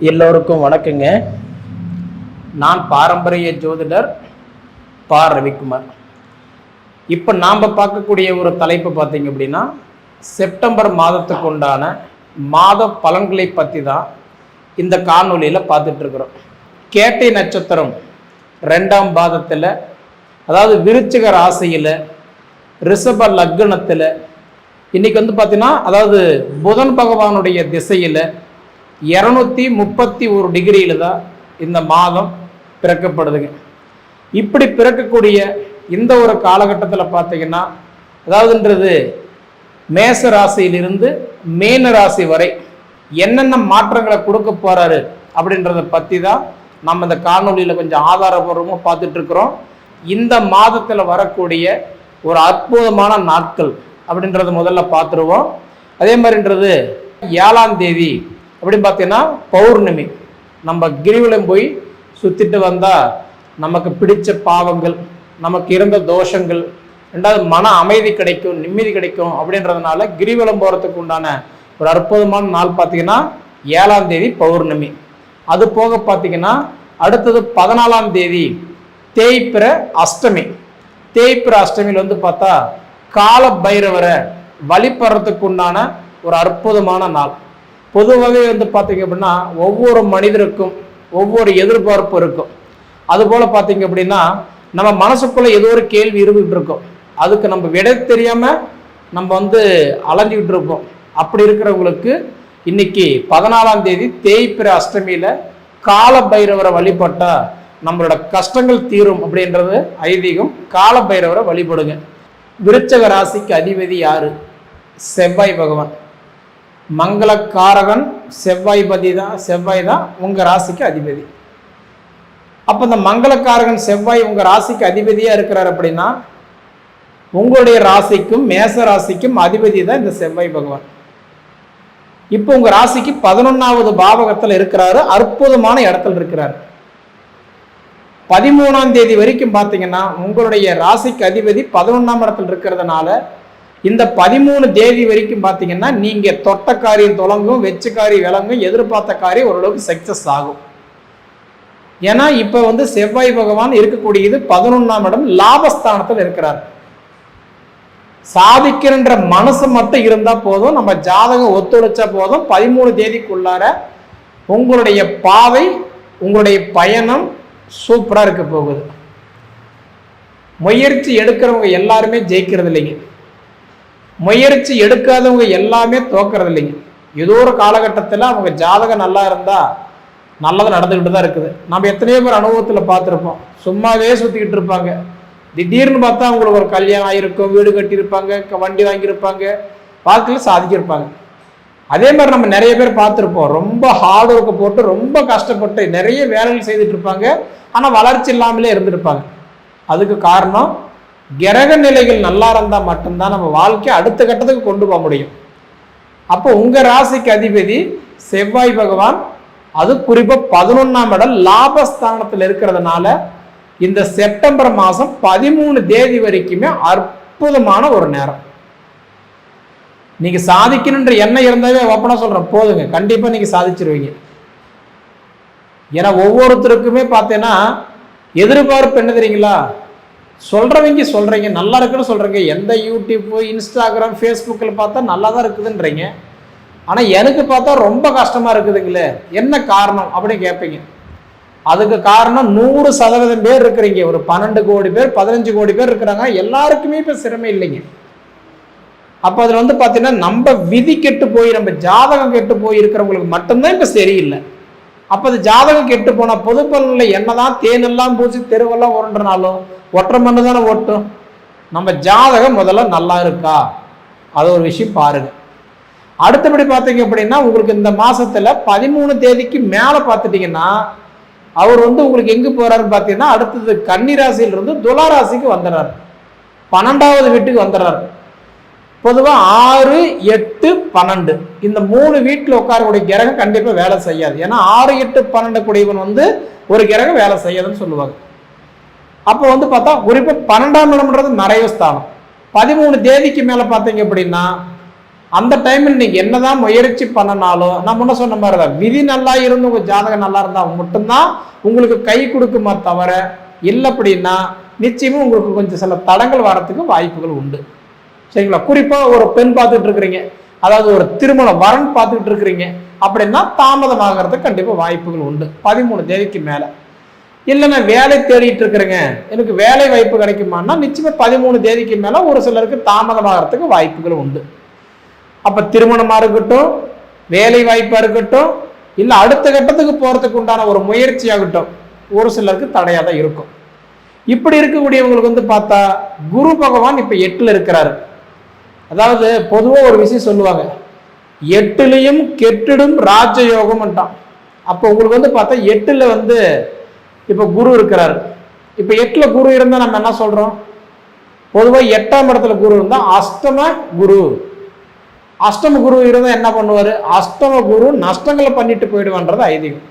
எல்லோருக்கும் வணக்கங்க. நான் பாரம்பரிய ஜோதிடர் பா ரவிக்குமார். இப்போ நாம் பார்க்கக்கூடிய ஒரு தலைப்பு பார்த்தீங்க அப்படின்னா செப்டம்பர் மாதத்துக்கு உண்டான மாத பலன்களை பற்றி தான் இந்த காணொளியில் பார்த்துட்ருக்குறோம் கேட்டை நட்சத்திரம் ரெண்டாம் பாதத்தில் அதாவது விருச்சிக ராசியில் ரிஷப லக்னத்தில் இன்னைக்கு வந்து பார்த்தீங்கன்னா அதாவது புதன் பகவானுடைய திசையில் இரநூத்தி முப்பத்தி ஒரு டிகிரியில் தான் இந்த மாதம் பிறக்கப்படுதுங்க. இப்படி பிறக்கக்கூடிய இந்த ஒரு காலகட்டத்தில் பார்த்தீங்கன்னா அதாவதுன்றது மேச ராசியிலிருந்து மேன ராசி வரை என்னென்ன மாற்றங்களை கொடுக்க போகிறாரு அப்படின்றத பற்றி தான் நம்ம இந்த காணொளியில் கொஞ்சம் ஆதாரபூர்வமாக பார்த்துட்ருக்குறோம் இந்த மாதத்தில் வரக்கூடிய ஒரு அற்புதமான நாட்கள் அப்படின்றத முதல்ல பார்த்துருவோம். அதே மாதிரின்றது ஏழாம் தேதி அப்படின்னு பார்த்தீங்கன்னா பௌர்ணமி. நம்ம கிரிவலம் போய் சுற்றிட்டு வந்தால் நமக்கு பிடிச்ச பாவங்கள் நமக்கு இருந்த தோஷங்கள் ரெண்டாவது மன அமைதி கிடைக்கும் நிம்மதி கிடைக்கும் அப்படின்றதுனால கிரிவலம் போகிறதுக்கு உண்டான ஒரு அற்புதமான நாள் பார்த்தீங்கன்னா ஏழாம் தேதி பௌர்ணமி. அது போக பார்த்தீங்கன்னா அடுத்தது பதினாலாம் தேதி தேய்பிற அஷ்டமி. தேய்பிற அஷ்டமியில் வந்து பார்த்தா கால பைரவரை வழிபடுறதுக்கு உண்டான ஒரு அற்புதமான நாள். பொதுவாகவே வந்து பார்த்தீங்க அப்படின்னா ஒவ்வொரு மனிதருக்கும் ஒவ்வொரு எதிர்பார்ப்பு இருக்கும். அதுபோல் பார்த்தீங்க அப்படின்னா நம்ம மனசுக்குள்ளே ஏதோ ஒரு கேள்வி இருந்துகிட்டு இருக்கும். அதுக்கு நம்ம விட தெரியாமல் நம்ம வந்து அலைஞ்சிக்கிட்டு இருப்போம். அப்படி இருக்கிறவங்களுக்கு இன்னைக்கு பதினாலாம் தேதி தேய்பிற அஷ்டமியில் கால பைரவரை வழிபட்டால் நம்மளோட கஷ்டங்கள் தீரும் அப்படின்றது ஐதீகம். கால பைரவரை வழிபடுங்க. விருச்சக ராசிக்கு அதிபதி யாரு? செவ்வாய் பகவான். மங்களக்காரகன் செவ்வாய்பதி தான் செவ்வாய் தான் உங்கள் ராசிக்கு அதிபதி. அப்போ இந்த மங்களக்காரகன் செவ்வாய் உங்கள் ராசிக்கு அதிபதியாக இருக்கிறார் அப்படின்னா உங்களுடைய ராசிக்கும் மேச ராசிக்கும் அதிபதி தான் இந்த செவ்வாய் பகவான். இப்போ உங்கள் ராசிக்கு பதினொன்றாவது பாவகத்தில் இருக்கிறாரு அற்புதமான இடத்துல இருக்கிறார். பதிமூணாம் தேதி வரைக்கும் பார்த்தீங்கன்னா உங்களுடைய ராசிக்கு அதிபதி பதினொன்றாம் இடத்துல இருக்கிறதுனால இந்த பதிமூணு தேதி வரைக்கும் பார்த்தீங்கன்னா நீங்கள் தொட்ட காரியம் தொடங்கும் வெச்ச காரியம் விளங்கும் எதிர்பார்த்த காரியம் ஓரளவுக்கு சக்சஸ் ஆகும். ஏன்னா இப்போ வந்து செவ்வாய் பகவான் இருக்கக்கூடியது பதினொன்றாம் இடம் லாபஸ்தானத்தில் இருக்கிறார். சாதிக்கிறன்ற மனசு மட்டும் இருந்தால் போதும் நம்ம ஜாதகம் ஒத்துழைச்சா போதும் பதிமூணு தேதிக்குள்ளார உங்களுடைய பாதை உங்களுடைய பயணம் சூப்பராக இருக்க போகுது. முயற்சி எடுக்கிறவங்க எல்லாருமே ஜெயிக்கிறது இல்லைங்க. முயற்சி எடுக்காதவங்க எல்லாமே தோக்கிறது இல்லைங்க. ஏதோ ஒரு காலகட்டத்தில் அவங்க ஜாதகம் நல்லா இருந்தா நல்லது நடந்துக்கிட்டு தான் இருக்குது. நம்ம எத்தனையோ பேர் அனுபவத்தில் பார்த்துருப்போம். சும்மாவே சுற்றிக்கிட்டு இருப்பாங்க. திடீர்னு பார்த்தா அவங்களுக்கு ஒரு கல்யாணம் ஆகிருக்கும் வீடு கட்டியிருப்பாங்க வண்டி வாங்கியிருப்பாங்க வாழ்க்கையில் சாதிச்சிருப்பாங்க அதே மாதிரி நம்ம நிறைய பேர் பார்த்துருப்போம். ரொம்ப ஹார்ட் ஒர்க்கை போட்டு ரொம்ப கஷ்டப்பட்டு நிறைய வேலைகள் செய்துட்டு இருப்பாங்க. ஆனால் வளர்ச்சி இல்லாமலே இருந்திருப்பாங்க. அதுக்கு காரணம் கிரக நிலைகள் நல்லா இருந்தால் மட்டும்தான் நம்ம வாழ்க்கையை அடுத்த கட்டத்துக்கு கொண்டு போக முடியும். அப்போ உங்கள் ராசிக்கு அதிபதி செவ்வாய் பகவான் அது குறிப்பாக பதினொன்றாம் இடம் லாபஸ்தானத்தில் இருக்கிறதுனால இந்த செப்டம்பர் மாதம் பதிமூணு தேதி வரைக்குமே அற்புதமான ஒரு நேரம். நீங்கள் சாதிக்கணுன்ற எண்ணம் இருந்தாவே ஓப்பனாக சொல்கிறேன் போதுங்க கண்டிப்பாக நீங்கள் சாதிச்சிருவீங்க. ஏன்னா ஒவ்வொருத்தருக்குமே பார்த்தீங்கன்னா எதிர்பார்ப்பு என்ன தெரியுங்களா? சொல்கிறவங்க சொல்கிறீங்க நல்லா இருக்குன்னு சொல்கிறீங்க எந்த யூடியூப்பு இன்ஸ்டாகிராம் ஃபேஸ்புக்கில் பார்த்தா நல்லா தான் இருக்குதுன்றீங்க. ஆனால் எனக்கு பார்த்தா ரொம்ப கஷ்டமாக இருக்குதுங்களே. என்ன காரணம் அப்படின்னு கேட்பீங்க அதுக்கு காரணம் நூறு சதவீதம் பேர் இருக்கிறீங்க. ஒரு பன்னெண்டு கோடி பேர் பதினஞ்சு கோடி பேர் இருக்கிறாங்க. எல்லாருக்குமே இப்போ சிரமம் இல்லைங்க. அப்போ அதில் வந்து பார்த்தீங்கன்னா நம்ம விதி கெட்டு போய் நம்ம ஜாதகம் கெட்டு போய் இருக்கிறவங்களுக்கு மட்டும்தான் இப்போ சரியில்லை. அப்போ அது ஜாதகம் கெட்டு போனால் பொதுப்பல்ல பலன்ல என்னதான் தேனெல்லாம் பூச்சி தெருவெல்லாம் உருண்டுனாலும் ஒற்றை மண்ணு தானே ஓட்டும் நம்ம ஜாதகம் முதல்ல நல்லா இருக்கா? அது ஒரு விஷயம் பாருங்க. அடுத்தபடி பார்த்தீங்க அப்படின்னா உங்களுக்கு இந்த மாசத்துல பதிமூணு தேதிக்கு மேல பார்த்துட்டீங்கன்னா அவர் வந்து உங்களுக்கு எங்க போகிறாருன்னு பார்த்தீங்கன்னா அடுத்தது கன்னி ராசியிலிருந்து துலாராசிக்கு வந்துடுறாரு. பன்னெண்டாவது வீட்டுக்கு வந்துடுறாரு. பொதுவாக ஆறு எட்டு பன்னெண்டு. இந்த மூணு வீட்டில் உட்காரக்கூடிய கிரகம் கண்டிப்பாக வேலை செய்யாது. ஏன்னா ஆறு எட்டு பன்னெண்டு கூடியவன் வந்து ஒரு கிரகம் வேலை செய்யாதுன்னு சொல்லுவாங்க. அப்போ வந்து பார்த்தா குறிப்பாக பன்னெண்டாம் இடம்ன்றது நிறைய ஸ்தானம். பதிமூணு தேதிக்கு மேலே பார்த்தீங்க அப்படின்னா அந்த டைமில் நீங்கள் என்னதான் முயற்சி பண்ணனாலும் நான் முன்ன சொன்ன மாதிரி தான் விதி நல்லா இருந்து உங்கள் ஜாதகம் நல்லா இருந்தால் மட்டும்தான் உங்களுக்கு கை கொடுக்குமா தவிர இல்லை அப்படின்னா நிச்சயமும் உங்களுக்கு கொஞ்சம் சில தடங்கள் வரத்துக்கு வாய்ப்புகள் உண்டு. சரிங்களா? குறிப்பாக ஒரு பெண் பார்த்துட்டு இருக்கிறீங்க. அதாவது ஒரு திருமண வரன் பார்த்துட்டு இருக்கிறீங்க. அப்படின்னா தாமதமாகறதுக்கு கண்டிப்பாக வாய்ப்புகள் உண்டு. பதிமூணு தேதிக்கு மேலே. இல்லை நான் வேலை தேடிட்டு இருக்கிறேங்க. எனக்கு வேலை வாய்ப்பு கிடைக்குமான்னா நிச்சயமாக பதிமூணு தேதிக்கு மேலே ஒரு சிலருக்கு தாமதமாகறதுக்கு வாய்ப்புகள் உண்டு. அப்போ திருமணமாக இருக்கட்டும் வேலை வாய்ப்பாக இருக்கட்டும் இல்லை அடுத்த கட்டத்துக்கு போகிறதுக்கு உண்டான ஒரு முயற்சியாகட்டும் ஒரு சிலருக்கு தடையாக தான் இருக்கும். இப்படி இருக்கக்கூடியவங்களுக்கு வந்து பார்த்தா குரு பகவான் இப்போ எட்டில் இருக்கிறாரு. அதாவது பொதுவாக ஒரு விஷயம் சொல்லுவாங்க எட்டுலையும் கெட்டிடும் ராஜயோகம்ன்ட்டான். அப்போ உங்களுக்கு வந்து பார்த்தா எட்டில் வந்து இப்போ குரு இருக்கிறார். இப்போ எட்டில் குரு இருந்தால் நம்ம என்ன சொல்கிறோம் பொதுவாக எட்டாம் இடத்துல குரு இருந்தால் அஷ்டம குரு. அஷ்டம குரு இருந்தால் என்ன பண்ணுவார்? அஷ்டம குரு நஷ்டங்களை பண்ணிட்டு போயிடுவான்றது ஐதீகம்.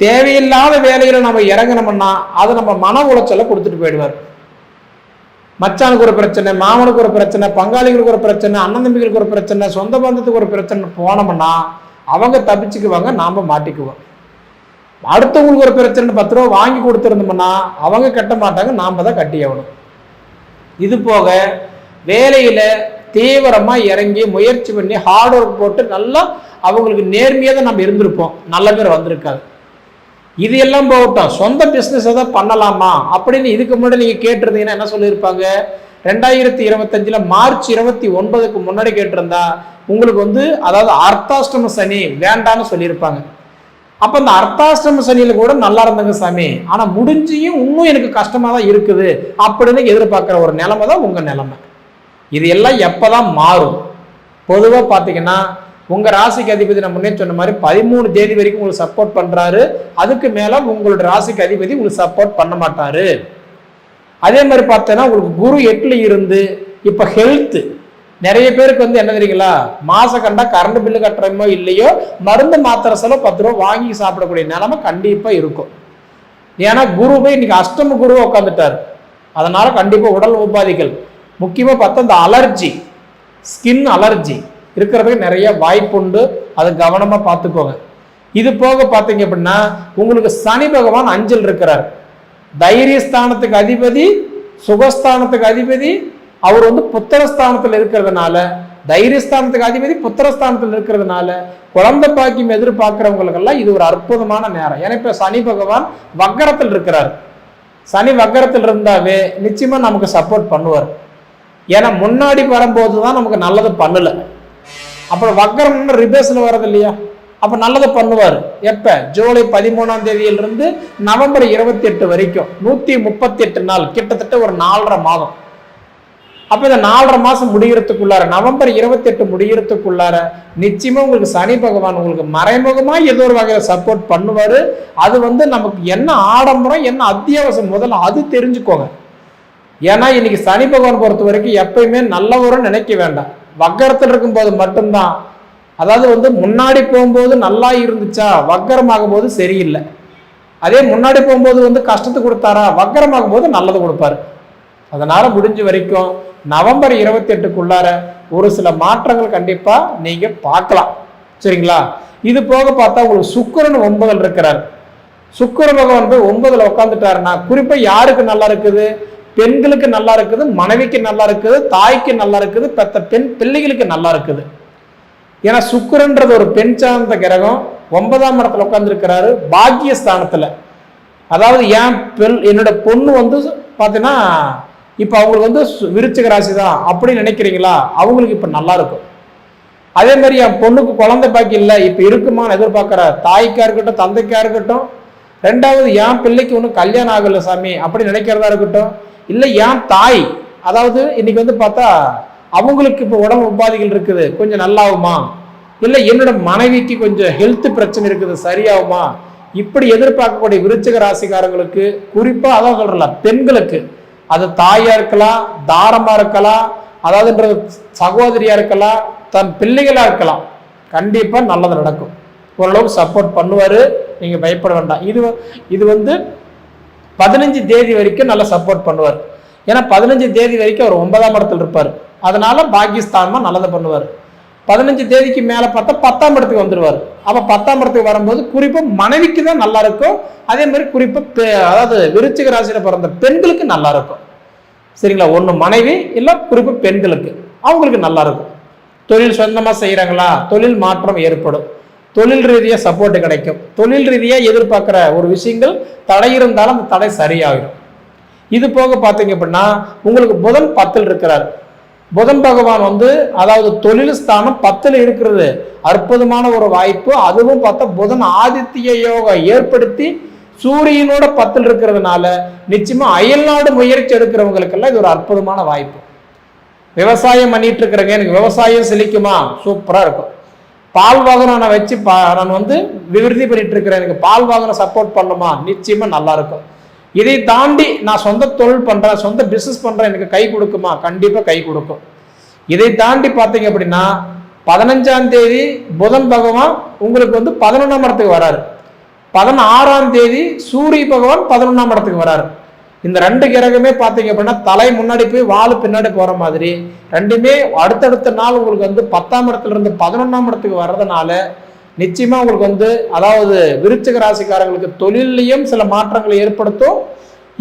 தேவையில்லாத வேலையில் நம்ம இறங்கினோம்னா அது நம்ம மன உளைச்சலை கொடுத்துட்டு போயிடுவார். மச்சானுக்கு ஒரு பிரச்சனை மாமனுக்கு ஒரு பிரச்சனை பங்காளிகளுக்கு ஒரு பிரச்சனை அண்ணன் தம்பிகளுக்கு ஒரு பிரச்சனை சொந்த பந்தத்துக்கு ஒரு பிரச்சனை போனோம்னா அவங்க தப்பிச்சுக்குவாங்க நாம் மாட்டிக்குவோம். அடுத்தவங்களுக்கு ஒரு பிரச்சனை பத்து ரூபா வாங்கி கொடுத்துருந்தோம்னா அவங்க கட்ட மாட்டாங்க நாம் தான் கட்டி ஆகணும். இது போக வேலையில் தீவிரமாக இறங்கி முயற்சி பண்ணி ஹார்ட் ஒர்க் போட்டு நல்லா அவங்களுக்கு நேர்மையாக தான் நம்ம இருந்திருப்போம். நல்ல பேர் வந்திருக்காது. இது எல்லாம் போகட்டும் சொந்த பிஸ்னஸ் எதாவது பண்ணலாமா? அப்படின்னு இதுக்கு முன்னாடி நீங்க கேட்டிருந்தீங்கன்னா என்ன சொல்லியிருப்பாங்க? ரெண்டாயிரத்தி இருபத்தஞ்சில் மார்ச் இருபத்தி ஒன்பதுக்கு முன்னாடி கேட்டிருந்தா உங்களுக்கு வந்து அதாவது அர்த்தாஷ்டம சனி வேண்டான்னு சொல்லியிருப்பாங்க. அப்ப இந்த அர்த்தாஷ்டம சனியில கூட நல்லா இருந்தாங்க சாமி. ஆனா முடிஞ்சியும் இன்னும் எனக்கு கஷ்டமா தான் இருக்குது அப்படின்னு எதிர்பார்க்கிற ஒரு நிலைமை தான் உங்க நிலைமை. இது எல்லாம் எப்பதான் மாறும்? பொதுவா பாத்தீங்கன்னா உங்க ராசிக்கு அதிபதி நான் முன்னே சொன்ன மாதிரி பதிமூணு தேதி வரைக்கும் உங்களுக்கு சப்போர்ட் பண்றாரு. அதுக்கு மேல உங்களோட ராசிக்கு அதிபதி உங்களுக்கு சப்போர்ட் பண்ண மாட்டாரு. அதே மாதிரி பார்த்தோன்னா உங்களுக்கு குரு எட்டுல இருந்து இப்ப ஹெல்த் நிறைய பேருக்கு வந்து என்ன தெரியுங்களா? மாச கண்டா கரண்ட் பில்லு கட்டுறமோ இல்லையோ மருந்து மாத்திரை செலவு பத்து ரூபா வாங்கி சாப்பிடக்கூடிய நிலைமை கண்டிப்பா இருக்கும். ஏன்னா குருவே இன்னைக்கு அஷ்டம குருவை உட்காந்துட்டாரு அதனால கண்டிப்பா உடல் உபாதைகள். முக்கியமா பார்த்தா இந்த அலர்ஜி ஸ்கின் அலர்ஜி இருக்கிறதுக்கு நிறைய வாய்ப்பு உண்டு. அதை கவனமா பார்த்துக்கோங்க. இது போக பார்த்தீங்க அப்படின்னா உங்களுக்கு சனி பகவான் அஞ்சல் இருக்கிறார். தைரியஸ்தானத்துக்கு அதிபதி சுகஸ்தானத்துக்கு அதிபதி அவர் வந்து புத்திரஸ்தானத்தில் இருக்கிறதுனால தைரியஸ்தானத்துக்கு அதிபதி புத்திரஸ்தானத்தில் இருக்கிறதுனால குழந்தை பாக்கியம் எதிர்பார்க்கிறவங்களுக்கெல்லாம் இது ஒரு அற்புதமான நேரம். ஏன்னா இப்ப சனி பகவான் வக்கரத்தில் இருக்கிறார். சனி வக்கரத்தில் இருந்தாவே நிச்சயமா நமக்கு சப்போர்ட் பண்ணுவார். ஏன்னா முன்னாடி வரும்போது தான் நமக்கு நல்லது பண்ணல. அப்புறம் வக்கரம்னு ரிபேஸ்ல வர்றது இல்லையா? அப்ப நல்லதை பண்ணுவார். எப்ப? ஜூலை பதிமூணாம் தேதியிலிருந்து நவம்பர் இருபத்தி எட்டு வரைக்கும். நூத்தி முப்பத்தி எட்டு நாள். கிட்டத்தட்ட ஒரு நாலரை மாதம். அப்ப இந்த நாலரை மாசம் முடிகிறதுக்குள்ளார நவம்பர் இருபத்தி எட்டு முடிகிறதுக்குள்ளார நிச்சயமா உங்களுக்கு சனி பகவான் உங்களுக்கு மறைமுகமா ஏதோ ஒரு வகையில சப்போர்ட் பண்ணுவாரு. அது வந்து நமக்கு என்ன ஆடம்பரம் என்ன அத்தியாவசியம் முதல்ல அது தெரிஞ்சுக்கோங்க. ஏன்னா இன்னைக்கு சனி பகவான் பொறுத்த வரைக்கும் எப்பயுமே நல்லவரும் நினைக்க வேண்டாம். வக்கரத்தில் இருக்கும்போது மட்டும்தான். அதாவது வந்து முன்னாடி போகும்போது நல்லா இருந்துச்சா வக்கரமாகும் போது சரியில்லை. அதே முன்னாடி போகும்போது வந்து கஷ்டத்தை கொடுத்தாரா வக்கரமாகும் போது நல்லது கொடுப்பாரு. அதனால முடிஞ்ச வரைக்கும் நவம்பர் இருபத்தி எட்டுக்குள்ளார ஒரு சில மாற்றங்கள் கண்டிப்பா நீங்க பார்க்கலாம். சரிங்களா? இது போக பார்த்தா உங்களுக்கு சுக்கரன் ஒன்பதில் இருக்கிறார். சுக்கர பகவான் போய் ஒன்பதுல உட்காந்துட்டாருன்னா குறிப்பா யாருக்கு நல்லா இருக்குது? பெண்களுக்கு நல்லா இருக்குது மனைவிக்கு நல்லா இருக்குது தாய்க்கு நல்லா இருக்குது பெத்த பெண் பிள்ளைகளுக்கு நல்லா இருக்குது. ஏன்னா சுக்கரன்றது ஒரு பெண் சார்ந்த கிரகம் ஒன்பதாம் இடத்துல உட்காந்துருக்கிறாரு பாக்கியஸ்தானத்தில். அதாவது ஏன் பெண் என்னோட பொண்ணு வந்து பார்த்தீங்கன்னா இப்போ அவங்களுக்கு வந்து சு- விருச்சிக ராசி தான் அப்படின்னு நினைக்கிறீங்களா? அவங்களுக்கு இப்போ நல்லா இருக்கும். அதே மாதிரி என் பொண்ணுக்கு குழந்தை பாக்கி இல்லை இப்போ இருக்குமான்னு எதிர்பார்க்குற தாய்க்கா இருக்கட்டும் தந்தைக்கா இருக்கட்டும் ரெண்டாவது என் பிள்ளைக்கு ஒன்றும் கல்யாணம் ஆகல சாமி அப்படி நினைக்கிறதா இருக்கட்டும் இல்லை என் தாய் அதாவது இன்னைக்கு வந்து பார்த்தா அவங்களுக்கு இப்போ உடம்பு உபாதைகள் இருக்குது கொஞ்சம் நல்லாகுமா? இல்லை என்னோட மனைவிக்கு கொஞ்சம் ஹெல்த் பிரச்சனை இருக்குது சரியாகுமா? இப்படி எதிர்பார்க்கக்கூடிய விருச்சிக ராசிக்காரங்களுக்கு குறிப்பாக அதான் சொல்றல பெண்களுக்கு அது தாயா இருக்கலாம் தாரமா இருக்கலாம் அதாவதுன்றது சகோதரியா இருக்கலாம் தன் பிள்ளைகளா இருக்கலாம். கண்டிப்பா நல்லது நடக்கும். ஓரளவுக்கு சப்போர்ட் பண்ணுவார். நீங்க பயப்பட வேண்டாம். இது இது வந்து பதினஞ்சு தேதி வரைக்கும் நல்லா சப்போர்ட் பண்ணுவார். ஏன்னா பதினஞ்சு தேதி வரைக்கும் அவர் ஒன்பதாம் இடத்துல இருப்பார். அதனால பாகிஸ்தான்மா நல்லதை பண்ணுவார். பதினஞ்சு தேதிக்கு மேலே பார்த்தா பத்தாம் இடத்துக்கு வந்துடுவார் அப்போ பத்தாம் இடத்துக்கு வரும்போது குறிப்பாக மனைவிக்கு தான் நல்லா இருக்கும். அதே மாதிரி குறிப்பாக அதாவது விருச்சிக ராசியில் பிறந்த பெண்களுக்கு நல்லா இருக்கும். சரிங்களா? ஒன்று மனைவி இல்லை குறிப்பாக பெண்களுக்கு. அவங்களுக்கு நல்லா இருக்கும். தொழில் சொந்தமாக செய்கிறாங்களா தொழில் மாற்றம் ஏற்படும். தொழில் ரீதியாக சப்போர்ட் கிடைக்கும். தொழில் ரீதியாக எதிர்பார்க்குற ஒரு விஷயங்கள் தடை இருந்தாலும் அந்த தடை சரியாகிடும் இது போக பார்த்தீங்க அப்படின்னா உங்களுக்கு புதன் பத்தில் இருக்கிறார். புதன் பகவான் வந்து அதாவது தொழில் ஸ்தானம் பத்தில் இருக்கிறது. அற்புதமான ஒரு வாய்ப்பு. அதுவும் பார்த்தா புதன் ஆதித்ய யோகம் ஏற்படுத்தி சூரியனோட பத்தில் இருக்கிறதுனால நிச்சயமா அயல்நாடு முயற்சி எடுக்கிறவங்களுக்கெல்லாம் இது ஒரு அற்புதமான வாய்ப்பு. விவசாயம் பண்ணிட்டு இருக்கிறேங்க. எனக்கு விவசாயம் செழிக்குமா? சூப்பரா இருக்கும். பால் வாகனம் நான் வச்சு பா நான் வந்து விருதி பண்ணிட்டு இருக்கிறேன். எனக்கு பால் வாகனம் சப்போர்ட் பண்ணுமா நிச்சயமா நல்லா இருக்கும். இதை தாண்டி நான் சொந்த தொழில் பண்றேன் சொந்த பிசினஸ் பண்றேன் எனக்கு கை கொடுக்குமா? கண்டிப்பா கை கொடுக்கும். இதை தாண்டி பார்த்தீங்க அப்படின்னா பதினஞ்சாம் தேதி புதன் பகவான் உங்களுக்கு வந்து பதினொன்றாம் இடத்துக்கு வராரு. பதினாறாம் தேதி சூரிய பகவான் பதினொன்றாம் இடத்துக்கு வராரு. இந்த ரெண்டு கிரகமே பார்த்தீங்க அப்படின்னா தலை முன்னாடி போய் வாழு பின்னாடி போற மாதிரி. ரெண்டுமே அடுத்தடுத்த நாள் உங்களுக்கு வந்து பத்தாம் இடத்துல இருந்து பதினொன்றாம் இடத்துக்கு வர்றதுனால நிச்சயமாக உங்களுக்கு வந்து அதாவது விருச்சிக ராசிக்காரங்களுக்கு தொழிலையும் சில மாற்றங்களை ஏற்படுத்தும்.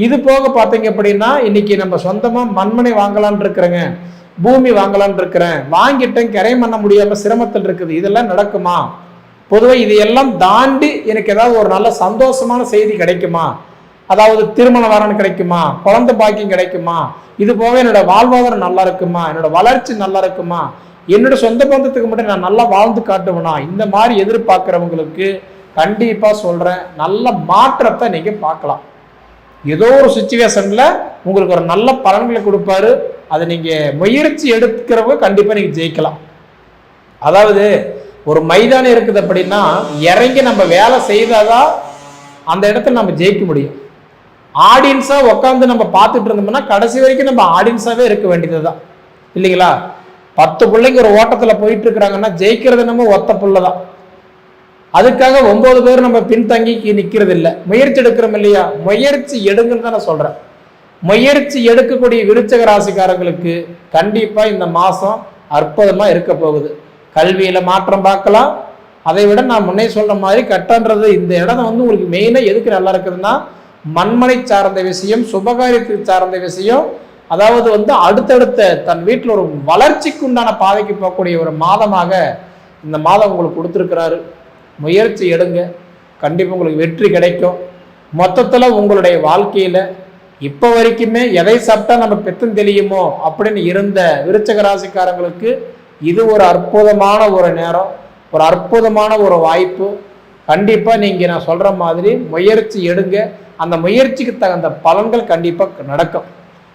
இது போக பார்த்தீங்க அப்படின்னா இன்னைக்கு நம்ம சொந்தமாக மண்மனை வாங்கலான் இருக்கிறேங்க. பூமி வாங்கலான் இருக்கிறேன். வாங்கிட்டேன் கிரை பண்ண முடியாமல் சிரமத்தில் இருக்குது. இதெல்லாம் நடக்குமா? பொதுவாக இதையெல்லாம் தாண்டி எனக்கு ஏதாவது ஒரு நல்ல சந்தோஷமான செய்தி கிடைக்குமா? அதாவது திருமண வரன் கிடைக்குமா? குழந்தை பாக்கியம் கிடைக்குமா? இது போக என்னோட வாழ்வாதாரம் நல்லா இருக்குமா? என்னோட வளர்ச்சி நல்லா இருக்குமா? என்னோட சொந்த பந்தத்துக்கு மட்டும் நான் நல்லா வாழ்ந்து காட்டுவேனா? இந்த மாதிரி எதிர்பார்க்குறவங்களுக்கு கண்டிப்பாக சொல்கிறேன் நல்ல மாற்றத்தை நீங்கள் பார்க்கலாம். ஏதோ ஒரு சுச்சுவேஷனில் உங்களுக்கு ஒரு நல்ல பலன்களை கொடுப்பாரு. அதை நீங்கள் முயற்சி எடுக்கிறவங்க கண்டிப்பாக நீங்கள் ஜெயிக்கலாம். அதாவது ஒரு மைதானம் இருக்குது அப்படின்னா இறங்கி நம்ம வேலை செய்தாதான் அந்த இடத்துல நம்ம ஜெயிக்க முடியும். ஆடியன்ஸாக உட்காந்து நம்ம பார்த்துட்டு இருந்தோம்னா கடைசி வரைக்கும் நம்ம ஆடியன்ஸாகவே இருக்க வேண்டியது தான் இல்லைங்களா? பத்து பிள்ளைங்க ஒரு ஓட்டத்தில் போயிட்டு இருக்கிறாங்கன்னா ஜெயிக்கிறது நம்ம ஒத்த புள்ள தான் அதுக்காக ஒன்பது பேர் நம்ம பின்தங்கி நிற்கிறது இல்லை முயற்சி எடுக்கிறோம் இல்லையா? முயற்சி எடுங்கன்னு தான் நான் சொல்கிறேன் முயற்சி எடுக்கக்கூடிய விருச்சக ராசிக்காரங்களுக்கு கண்டிப்பாக இந்த மாதம் அற்புதமாக இருக்க போகுது. கல்வியில் மாற்றம் பார்க்கலாம். அதை விட நான் முன்னே சொல்கிற மாதிரி கட்டன்றது இந்த இடம் வந்து உங்களுக்கு மெயினாக எதுக்கு நல்லா இருக்குதுன்னா மண்மனை சார்ந்த விஷயம் சுபகாரியத்துக்கு சார்ந்த விஷயம் அதாவது வந்து அடுத்தடுத்த தன் வீட்டில் ஒரு வளர்ச்சிக்கு உண்டான பாதைக்கு போகக்கூடிய ஒரு மாதமாக இந்த மாதம் உங்களுக்கு கொடுத்துருக்கிறாரு. முயற்சி எடுங்க. கண்டிப்பாக உங்களுக்கு வெற்றி கிடைக்கும். மொத்தத்தில் உங்களுடைய வாழ்க்கையில் இப்போ வரைக்குமே எதை சாப்பிட்டா நம்ம பெத்தம் தெரியுமோ அப்படின்னு இருந்த விருச்சக ராசிக்காரங்களுக்கு இது ஒரு அற்புதமான ஒரு நேரம் ஒரு அற்புதமான ஒரு வாய்ப்பு. கண்டிப்பாக நீங்கள் நான் சொல்கிற மாதிரி முயற்சி எடுங்க. அந்த முயற்சிக்கு தகுந்த பலன்கள் கண்டிப்பாக நடக்கும்.